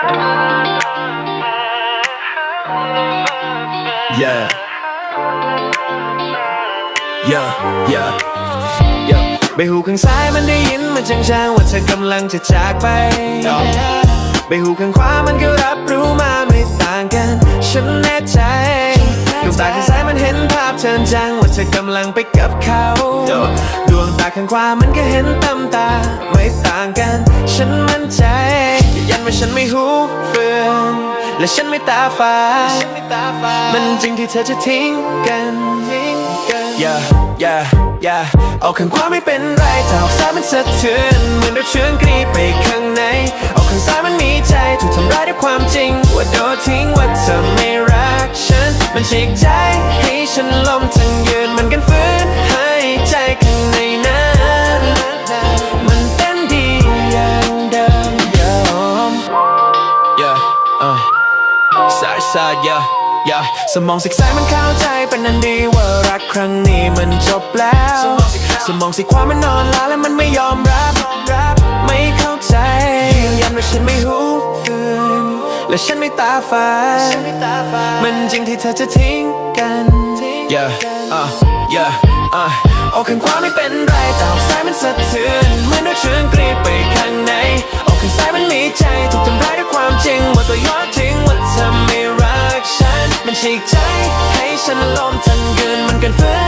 Yeah. Yeah, yeah, yeah. ใบหูข้างซ้ายมันได้ยินมันจางๆว่าเธอกำลังจะจากไป ใบหูข้างขวามันก็รับรู้มาไม่ต่างกัน ฉันแน่ใจดวงตาข้างซ้ายมันเห็นภาพเธอจังว่าเธอกำลังไปกับเขา ดวงตาข้างขวามันก็เห็นตำตาไม่ต่างกัน ฉันมั่นใจ ว่าฉันไม่หูเฟือนและฉันไม่ตาฝาดมันจริงที่เธอจะทิ้งกัน Yeah, yeah, yeah เอาข้างขวาไม่เป็นไรแต่ออกซ้ายมันสะเทือนเหมือนเราเชื่องกรีดไปข้างในเอาข้างซ้ายมันมีใจถูกทำร้ายด้วยความจริง ว่าโดนทิ้งว่าเธอไม่รักฉัน มันฉีกใจให้ฉันล้มทั้ง ยายาสมองสิกซ้ายมันเข้าใจเป็นนันดีว่ารักครั้งนี้มันจบแล้ว สมองสิขวามันนอนล้าและมันไม่ยอมรับ ไม่เข้าใจยืนยันว่าฉันไม่หูฟืนและฉันไม่ตาฝาดมันจริงที่เธอจะทิ้งกัน Yeah, uh, yeah, uh ออกข้างขวาไม่เป็นไร ฉีกใจ ให้ฉันล้มทั้งยืนมันกันฝืน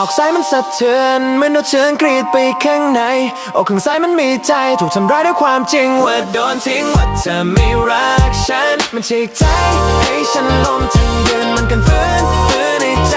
ออกซ้ายมันสะเทือนเหมือนโดนเชือนกรีดไปข้างในอกข้างซ้ายมันมีใจถูกทำร้ายด้วยความจริงว่าโดนทิ้งว่าเธอไม่รักฉัน มันฉีกใจให้ฉันล้มทั้งยืนมันกันฟื้นฟื้นในใจ